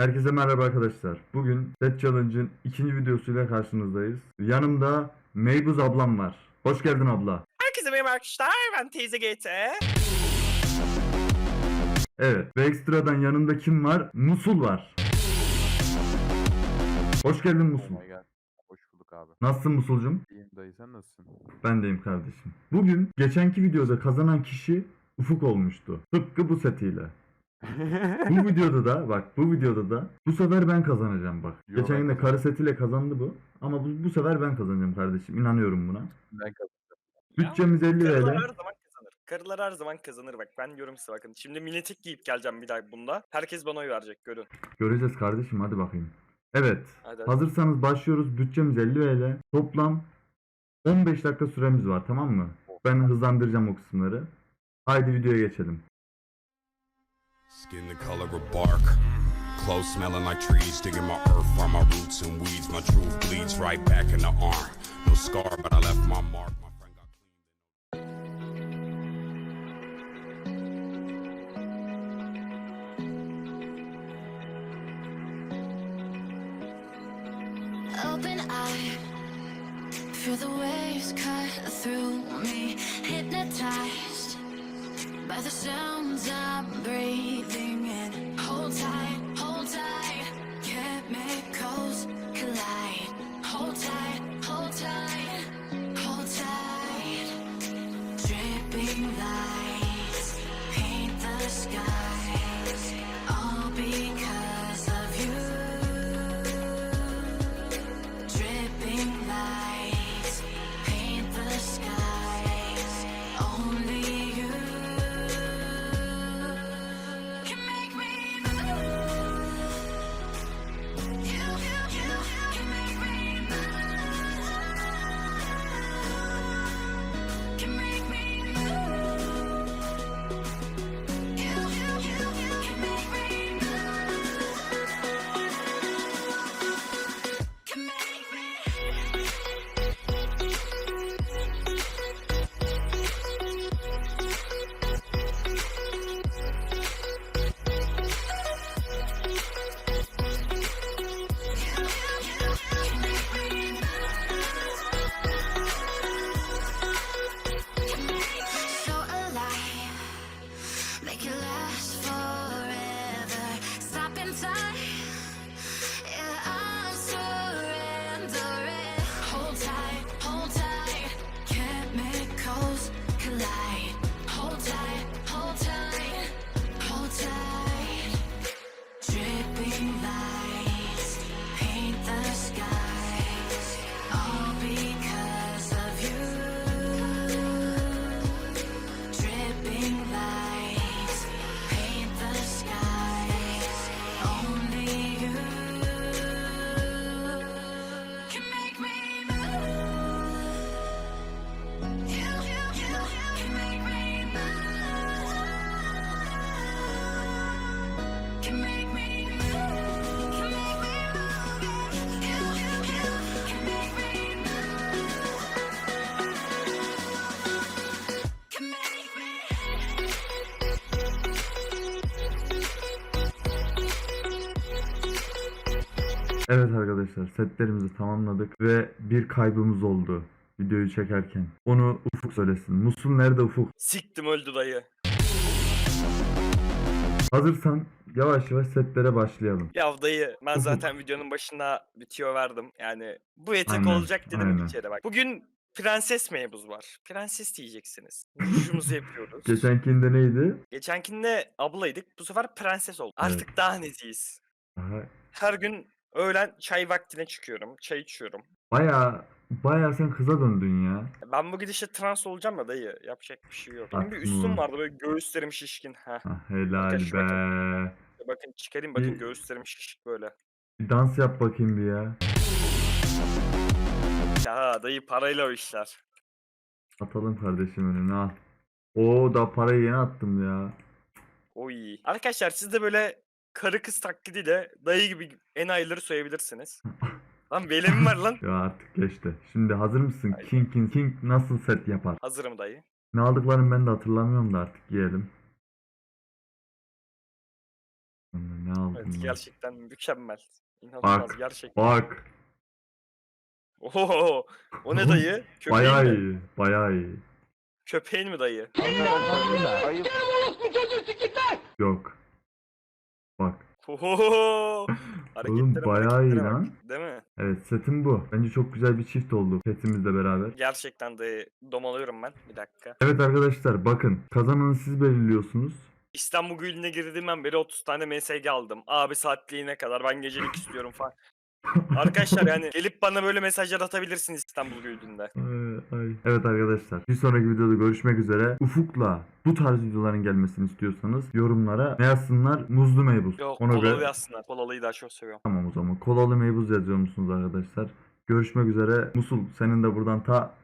Herkese merhaba arkadaşlar. Bugün Set Challenge'ın ikinci videosuyla karşınızdayız. Yanımda Meybuz ablam var. Hoş geldin abla. Herkese merhaba arkadaşlar. Ben Teyze GT. Evet ve ekstradan yanımda kim var? Musul var. Hoş geldin Musul. Gelsin. Hoş bulduk abi. Nasılsın Musulcum? İyiyim dayı sen nasılsın? Ben deyim kardeşim. Bugün geçenki videoda kazanan kişi Ufuk olmuştu. Tıpkı bu setiyle. Bu videoda da bak bu videoda da bu sefer ben kazanacağım bak. Yo, Geçen ben gün de karı kazanacağım. setiyle kazandı bu. Ama bu, bu sefer ben kazanacağım kardeşim. İnanıyorum buna. ben kazandım. Bütçemiz 50 Karılar TL. her zaman kazanır. Karılar her zaman kazanır bak. Ben diyorum size bakın. Şimdi minitek giyip geleceğim bir daha bunda. Herkes bana oy verecek görün. Göreceğiz kardeşim hadi bakayım. Evet. Hadi hadi. Hazırsanız başlıyoruz. Bütçemiz 50 TL. Toplam 15 dakika süremiz var tamam mı? Ben hızlandıracağım o kısımları. Haydi videoya geçelim. Skin the color of bark. Clothes smelling like trees, digging my earth from my roots and weeds. My truth bleeds right back in the arm. No scar, but I left my mark. My friend got. Open eye, feel the waves cut through me. Hypnotized by the sounds I'm breathing in. Hold tight, hold tight, Evet arkadaşlar setlerimizi tamamladık ve bir kaybımız oldu videoyu çekerken. Onu Ufuk söylesin. Musul nerede Ufuk? Siktim öldü dayı. Hazırsan yavaş yavaş setlere başlayalım. Ya dayı ben zaten videonun başında bitiyor verdim. Yani bu etek Aynen, olacak dedim aynen. bir kere bak. Bugün prenses meybuz var. Prenses diyeceksiniz. Rujumuzu yapıyoruz. Geçenkinde neydi? Geçenkinde ablaydık. Bu sefer prenses olduk. Artık daha neziyiz. Aha, Her gün öğlen çay vaktine çıkıyorum. Çay içiyorum. Baya baya sen kıza döndün ya. Ben bu gidişle trans olacağım ya dayı. Yapacak bir şey yok. Benim bir Aklım üstüm var. vardı böyle göğüslerim şişkin. Heh. Ah, helal Arkadaş, be. Bakın çıkarayım bakın Bir- göğüslerim şişik böyle. Bir dans yap bakayım bir ya. Ya dayı parayla o işler. Atalım kardeşim önüne al. Oo da parayı yeni attım ya. Oy. Arkadaşlar siz de böyle karı kız taklidiyle dayı gibi enayileri soyabilirsiniz. Lan belim var lan. Ya artık geçti. Şimdi hazır mısın? Haydi. King King King nasıl set yapar? Hazırım dayı. Ne aldıklarını ben de hatırlamıyorum da artık yiyelim. Ne aldım Evet lan? gerçekten mükemmel. İnanılmaz Bak. gerçekten. Bak. Oho, o ne dayı? Köpeğin Bayağı mi? iyi. Bayağı iyi. Köpeğin mi dayı? Ayıp. Yok. Oho. Hareketlere, bayağı iyi hareketlere bak, lan. Değil mi? Evet setim bu. Bence çok güzel bir çift oldu petimizle beraber. Gerçekten dayı domalıyorum ben. Bir dakika. Evet arkadaşlar bakın kazananı siz belirliyorsunuz. İstanbul Gülü'ne girdiğimden beri 30 tane MSG aldım. Abi saatliğine kadar ben gecelik istiyorum falan. Arkadaşlar yani gelip bana böyle mesajlar atabilirsiniz İstanbul. Ay, ay. Evet arkadaşlar bir sonraki videoda görüşmek üzere. Ufuk'la bu tarz videoların gelmesini istiyorsanız yorumlara ne yazsınlar? Muzlu meybuz. Yok Ona kolalı göre yazsınlar. Kolalıyı daha çok seviyorum. tamam o zaman. Kolalı meybuz yazıyor musunuz arkadaşlar? Görüşmek üzere. Musul senin de buradan ta